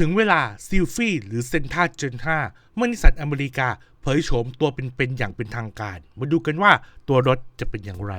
ถึงเวลาซิลฟี่หรือเซนท่าเจน5เมื่อนิสันอเมริกาเผยโฉมตัวเป็นๆอย่างเป็นทางการ มาดูกันว่าตัวรถจะเป็นอย่างไร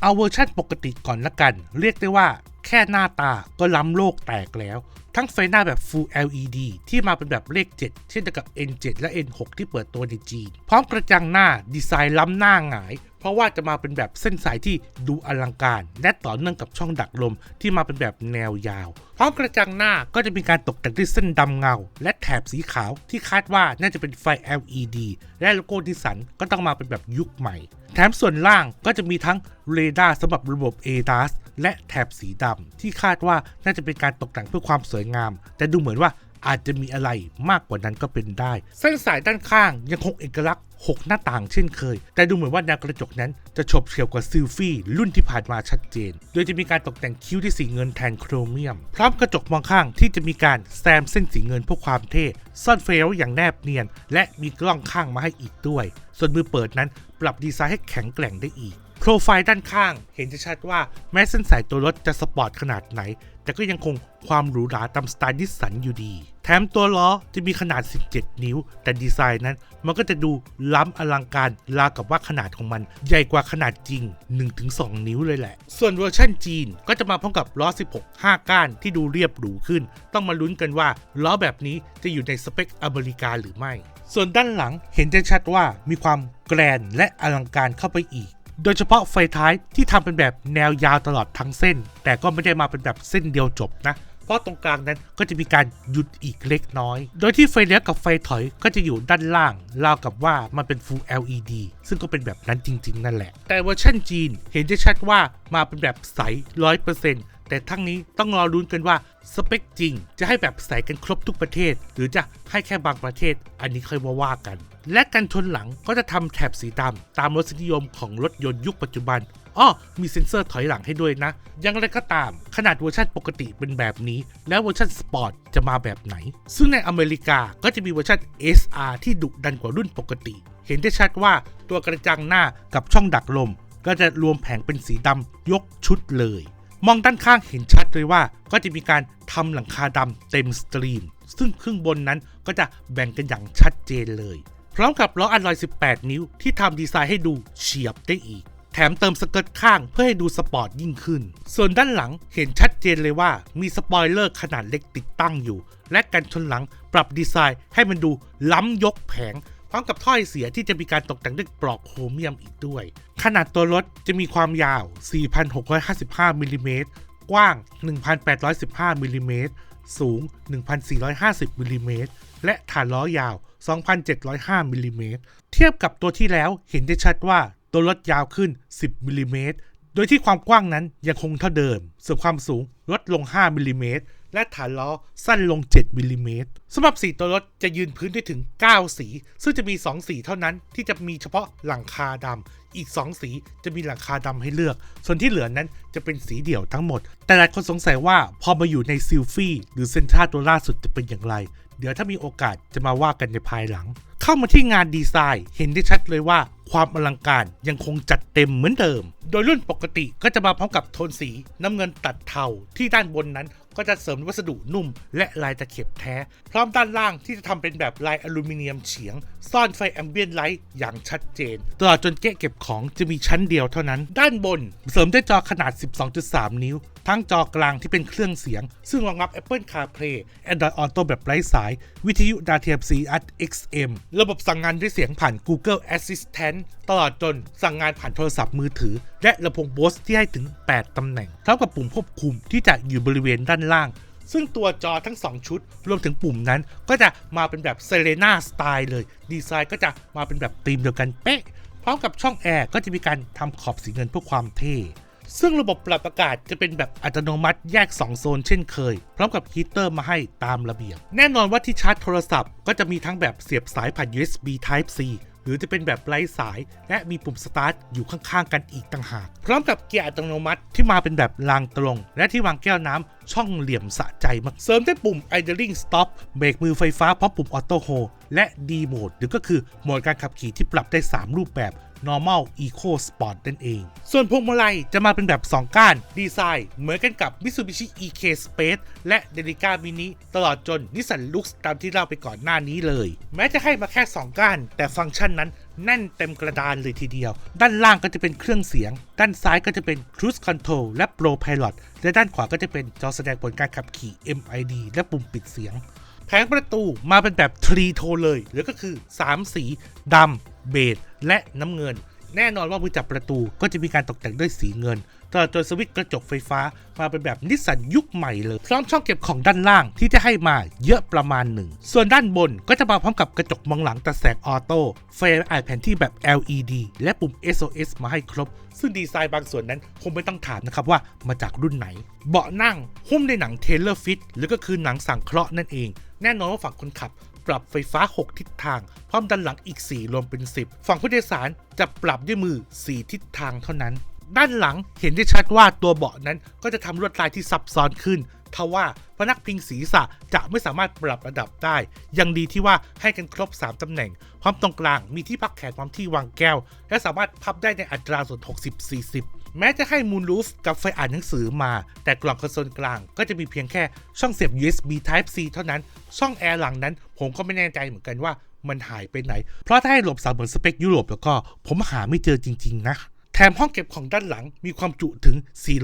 เอาเวอร์ชั่นปกติก่อนละกัน เรียกได้ว่าแค่หน้าตาก็ล้ำโลกแตกแล้ว ทั้งไฟหน้าแบบ Full LED ที่มาเป็นแบบเลข 7 เช่นเดียวกับ N7 และ N6 ที่เปิดตัวในจีน พร้อมกระจังหน้าดีไซน์ล้ำหน้าหงาย เพราะว่าจะมาเป็นแบบเส้นสายที่ดูอลังการ และต่อเนื่องกับช่องดักลมที่มาเป็นแบบแนวยาว พร้อมกระจังหน้าก็จะมีการตกแต่งด้วยเส้นดำเงา และแถบสีขาวที่คาดว่าน่าจะเป็นไฟ LED และโลโก้นิสสันก็ต้องมาเป็นแบบยุคใหม่ แถมส่วนล่างก็จะมีทั้งเรดาร์สำหรับระบบ ADAS และแถบสีดำที่คาดว่าน่าจะเป็นการตกแต่งเพื่อความสวยงาม แต่ดูเหมือนว่า อาจจะมีอะไรมากกว่านั้นก็เป็นได้ เส้นสายด้านข้างยังคงเอกลักษณ์ 6 หน้าต่างเช่นเคย แต่ดูเหมือนว่าแนวกระจกนั้นจะฉบเฉี่ยวกว่าซิลฟี่รุ่นที่ผ่านมาชัดเจน โดยจะมีการตกแต่งคิ้วที่สีเงินแทนโครเมียม พร้อมกระจกมองข้างที่จะมีการแซมเส้นสีเงินเพื่อความเท่ซ่อนเฟลอย่างแนบเนียน และมีกล้องข้างมาให้อีกด้วย ส่วนมือเปิดนั้นปรับดีไซน์ให้แข็งแกร่งได้อีก โปรไฟล์ด้านข้างเห็นจะชัดว่าแม้เส้นสายตัวรถจะสปอร์ตขนาดไหน แต่ก็ยังคงความหรูหราตามสไตล์นิสสันอยู่ดี แถมตัวล้อจะมีขนาด 17 นิ้ว แต่ดีไซน์นั้น มันก็จะดูล้ำอลังการรากับว่าขนาดของมันใหญ่กว่าขนาดจริง 1-2 นิ้วเลยแหละ ส่วนเวอร์ชันจีนก็จะมาพร้อมกับล้อ 16 5 ก้านที่ดูเรียบหรูขึ้น ต้องมาลุ้นกันว่าล้อแบบนี้จะอยู่ในสเปคอเมริกาหรือไม่ ส่วนด้านหลังเห็นได้ชัดว่ามีความแกรนและอลังการเข้าไปอีก โดยเฉพาะไฟท้ายที่ทำเป็นแบบแนวยาวตลอดทั้งเส้น แต่ก็ไม่ได้มาเป็นแบบเส้นเดียวจบนะ เพราะตรงกลางนั้นก็จะมีการหยุดอีกเล็กน้อย โดยที่ไฟเลี้ยวกับไฟถอยก็จะอยู่ด้านล่างราวกับว่ามันเป็น Full LED ซึ่งก็เป็นแบบนั้นจริง ๆ นั่นแหละ แต่เวอร์ชันจีนเห็นได้ชัดว่ามาเป็นแบบใส100% แต่ทั้งนี้ต้องรอรุ้นกันว่าสเปคจริง จะให้แบบใสกันครบทุกประเทศ หรือจะให้แค่บางประเทศ อันนี้ค่อยมาว่ากัน และกันชนหลังก็จะทำแถบสีดำตามรสนิยมของรถยนต์ยุคปัจจุบันอ้อมีเซ็นเซอร์ถอยหลังให้ด้วยนะ ยังไรก็ตาม ขนาดเวอร์ชันปกติเป็นแบบนี้ แล้วเวอร์ชันสปอร์ตจะมาแบบไหน ซึ่งในอเมริกาก็จะมีเวอร์ชัน SR ที่ดุดันกว่ารุ่นปกติ เห็นได้ชัดว่าตัวกระจังหน้ากับช่องดักลม ก็จะรวมแผงเป็นสีดำยกชุดเลย มองด้านข้างเห็นชัดเลยว่าก็จะมีการทำหลังคาดำเต็มสตรีม ซึ่งครึ่งบนนั้นก็จะแบ่งกันอย่างชัดเจนเลย พร้อมกับล้ออัลลอย 18 นิ้วที่ทำดีไซน์ให้ดูเฉียบได้อีก แถมเติมสเกิร์ตข้างเพื่อให้ดูสปอร์ตยิ่งขึ้น ส่วนด้านหลังเห็นชัดเจนเลยว่ามีสปอยเลอร์ขนาดเล็กติดตั้งอยู่ และกันชนหลังปรับดีไซน์ให้มันดูล้ำยกแผง พร้อมกับถ้อยเสียที่จะมีการตกแต่งด้วยปลอกโครเมียมอีกด้วย ขนาดตัวรถจะมีความยาว 4,655มิลลิเมตรกว้าง 1,815มิลลิเมตรสูง 1,450มิลลิเมตรและฐานล้อยาว 2,705มิลลิเมตรเทียบกับตัวที่แล้วเห็นได้ชัดว่าตัวรถยาวขึ้น 10มิลลิเมตร โดยที่ความกว้างนั้นยังคงเท่าเดิม ส่วนความสูงลดลง 5มิลลิเมตร และฐานล้อสั้นลง 7มิลลิเมตรสำหรับสีตัวรถจะยืนพื้นได้ถึง 9 สี ซึ่งจะมี 2 สีเท่านั้นที่จะมีเฉพาะหลังคาดำ อีก 2 สีจะมีหลังคาดำให้เลือก ส่วนที่เหลือนั้นจะเป็นสีเดี่ยวทั้งหมด แต่หลายคนสงสัยว่าพอมาอยู่ในซิลฟี่หรือเซนทราตัวล่าสุดจะเป็นอย่างไร เดี๋ยวถ้ามีโอกาสจะมาว่ากันในภายหลัง เข้ามาที่งานดีไซน์ เห็นได้ชัดเลยว่าความอลังการยังคงจัดเต็มเหมือนเดิม โดยรุ่นปกติก็จะมาพร้อมกับโทนสีน้ำเงินตัดเทาที่ด้านบนนั้นก็จะเสริมวัสดุนุ่ม และลายตะเข็บแท้ พร้อมด้านล่างที่จะทำเป็นแบบลายอลูมิเนียมเฉียง ซ่อนไฟแอมเบียนไลท์อย่างชัดเจนตลอดจนเก๊ะเก็บของจะมีชั้นเดียวเท่านั้น ด้านบน เสริมด้วยจอขนาด 12.3 นิ้ว ทั้งจอกลางที่เป็นเครื่องเสียง ซึ่งรองรับ Apple CarPlay Android Auto แบบไร้สาย วิทยุดาวเทียม CR XM ระบบสั่งงานด้วยเสียงผ่าน Google Assistant ตลอดจนสั่งงานผ่านโทรศัพท์มือถือ และลำโพง Bose ที่ให้ถึง 8 ตำแหน่ง เท่ากับปุ่มควบคุมที่จะอยู่บริเวณด้านล่าง ซึ่งตัวจอทั้ง 2 ชุด รวมถึงปุ่มนั้น ก็จะมาเป็นแบบเซเลนาสไตล์เลย ดีไซน์ก็จะมาเป็นแบบธีมเดียวกันเป๊ะ พร้อมกับช่องแอร์ก็จะมีการทำขอบสีเงินเพื่อความเท่ ซึ่งระบบปรับอากาศจะเป็นแบบอัตโนมัติแยก 2 โซนเช่นเคย พร้อมกับฮีเตอร์มาให้ตามระเบียบ แน่นอนว่าที่ชาร์จโทรศัพท์ก็จะมีทั้งแบบเสียบสายผ่าน USB Type C หรือจะเป็นแบบไร้สายและมีปุ่มสตาร์ทอยู่ข้างๆกันอีกต่างหาก พร้อมกับเกียร์อัตโนมัติที่มาเป็นแบบรางตรง และที่วางแก้วน้ช่องเหลี่ยมสะใจมาก เสริมด้วยปุ่ม idling stop เบรกมือไฟฟ้าพร้อมปุ่ม auto hold และ D mode หรือก็คือโหมดการขับขี่ที่ปรับได้ 3 รูปแบบ normal eco sport นั่นเอง ส่วนพวงมาลัยจะมาเป็นแบบ 2 ก้าน ดีไซน์ เหมือนกันกับ Mitsubishi EK Space และ Delica Mini ตลอดจน Nissan Lux ตามที่เล่าไปก่อนหน้านี้เลย แม้จะให้มาแค่ 2 ก้าน แต่ฟังก์ชันนั้น แน่นเต็มกระดานเลยทีเดียว ด้านล่างก็จะเป็นเครื่องเสียง ด้านซ้ายก็จะเป็น Cruise Control และ Pro Pilot และด้านขวาก็จะเป็นจอแสดงผลการขับขี่ MID และปุ่มปิดเสียง แผงประตูมาเป็นแบบทรีโทเลย หรือก็คือ 3 สีดำเบจและน้ำเงิน แน่นอนว่ามือจับประตูก็จะมีการตกแต่งด้วยสีเงิน ตลอดจนสวิตช์กระจกไฟฟ้ามาเป็นแบบนิสสันยุคใหม่เลย พร้อมช่องเก็บของด้านล่างที่จะให้มาเยอะประมาณหนึ่ง ส่วนด้านบนก็จะมาพร้อมกับกระจกมองหลังตัดแสงออโต้ไฟอ่านแผนที่แบบ LED และปุ่ม SOS มาให้ครบ ซึ่งดีไซน์บางส่วนนั้นคงไม่ต้องถามนะครับว่ามาจากรุ่นไหน เบาะนั่งหุ้มในหนังเทเลอร์ฟิตหรือก็คือหนังสังเคราะห์นั่นเอง แน่นอนว่าฝั่งคนขับปรับไฟฟ้า 6 ทิศทาง พร้อมด้านหลังอีก 4 รวมเป็น 10 ฝั่งผู้โดยสารจะปรับด้วยมือ 4 ทิศทางเท่านั้น ด้านหลังเห็นได้ชัดว่าตัวเบาะนั้นก็จะทำลวดลายที่ซับซ้อนขึ้นทว่าพนักพิงศีรษะจะไม่สามารถปรับระดับได้ ยังดีที่ว่าให้กันครบ 3 ตำแหน่งพร้อมตรงกลางมีที่พักแขนพร้อมที่วางแก้ว และสามารถพับได้ในอัตราส่วน 60-40 แม้จะให้มูน o ูฟกับไฟอ่านหนังสือมา แต่กล่องคอนโซลกลางก็จะมีเพียงแค่ช่องเสียบ USB Type C เท่านั้น ช่องแอร์หลังนั้น ผมก็ไม่แน่ใจเหมือนกันว่ามันหายไปไหน เพราะถ้าให้หลบสาวเหมือนสเปคยุโรปแล้วก็ผมหาไม่เจอจริง ๆ นะ แถมห้องเก็บของด้านหลังมีความจุถึง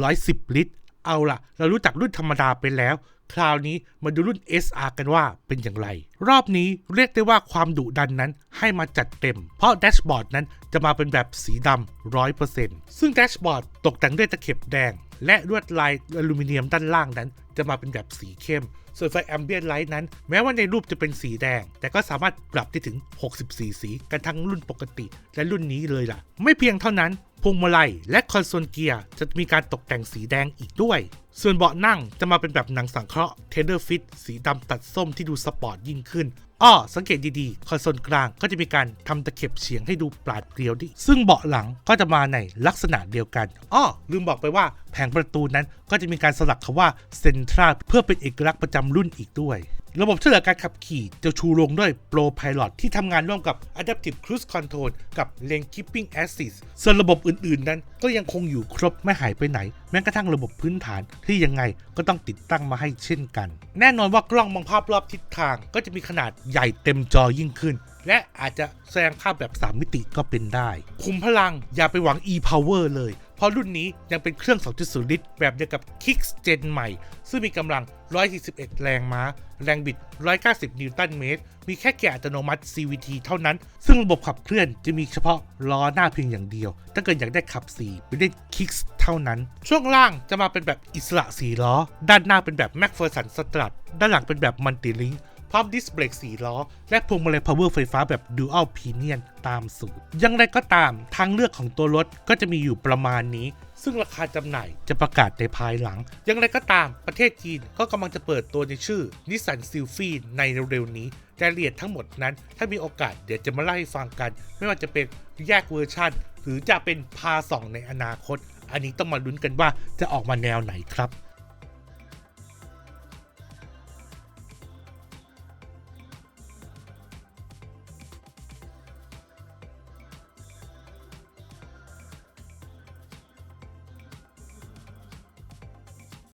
410 ลิตร เอาล่ะ เรารู้จักรุ่นธรรมดาไปแล้ว คราวนี้มาดูรุ่น SR กันว่าเป็นอย่างไร รอบนี้เรียกได้ว่าความดุดันนั้นให้มาจัดเต็ม เพราะแดชบอร์ดนั้นจะมาเป็นแบบสีดำ100%ซึ่งแดชบอร์ดตกแต่งด้วยตะเข็บแดง และลวดลายอลูมิเนียมด้านล่างนั้น จะมาเป็นแบบสีเข้ม ส่วนไฟแอมเบียนไลท์นั้น แม้ว่าในรูปจะเป็นสีแดง แต่ก็สามารถปรับได้ถึง 64 สีกันทั้งรุ่นปกติ และรุ่นนี้เลยล่ะ ไม่เพียงเท่านั้นพวงมาลัยและคอนโซลเกียร์จะมีการตกแต่งสีแดงอีกด้วย ส่วนเบาะนั่งจะมาเป็นแบบหนังสังเคราะห์เทเดอร์ฟิตสีดำตัดส้มที่ดูสปอร์ตยิ่งขึ้น อ้อสังเกตดีๆ คอนโซลกลางก็จะมีการทำตะเข็บเฉียงให้ดูปราดเปรียวดิ ซึ่งเบาะหลังก็จะมาในลักษณะเดียวกัน อ้อ ลืมบอกไปว่าแผงประตูนั้นก็จะมีการสลักคำว่าเซนทราเพื่อเป็นเอกลักษณ์ประจำรุ่นอีกด้วย ระบบช่วยเหลือการขับขี่จะชูโรงด้วย Pro Pilot ที่ทำงานร่วมกับ Adaptive Cruise Control กับ Lane Keeping Assist ส่วนระบบอื่นๆ นั้นก็ยังคงอยู่ครบไม่หายไปไหน แม้กระทั่งระบบพื้นฐานที่ยังไงก็ต้องติดตั้งมาให้เช่นกัน แน่นอนว่ากล้องมองภาพรอบทิศทางก็จะมีขนาดใหญ่เต็มจอยิ่งขึ้น และอาจจะแสดงภาพแบบ 3 มิติก็เป็นได้ คุมพลังอย่าไปหวัง e-power เลย เพราะรุ่นนี้ยังเป็นเครื่อง 2.0 ลิตร แบบเดียวกับ Kicks Gen ใหม่ ซึ่งมีกำลัง 141 แรงม้า แรงบิด 190 นิวตันเมตร มีแค่เกียร์อัตโนมัติ CVT เท่านั้น ซึ่งระบบขับเคลื่อนจะมีเฉพาะล้อหน้าเพียงอย่างเดียว ถ้าเกิดอยากได้ขับ 4 ไปเล่น Kicks เท่านั้น ช่วงล่างจะมาเป็นแบบอิสระ 4 ล้อ ด้านหน้าเป็นแบบ MacPherson Strut ด้านหลังเป็นแบบ Multi Link พร้อมดิสเบรก4ล้อ และพวงมาลัย power ไฟฟ้าแบบ dual pinion ตามสูตรยังไรก็ตามทางเลือกของตัวรถก็จะมีอยู่ประมาณนี้ ซึ่งราคาจำหน่ายจะประกาศในภายหลังอย่างไรก็ตามประเทศจีนก็กำลังจะเปิดตัวในชื่อ Nissan s y l p h i ในเร็วๆนี้รายละเอียดทั้งหมดนั้น ถ้ามีโอกาสเดี๋ยวจะมาเล่าให้ฟังกัน ไม่ว่าจะเป็นแยกเวอร์ชันหรือจะเป็นพาสองในอนาคต อันนี้ต้องมาลุ้นกันว่าจะออกมาแนวไหนครับ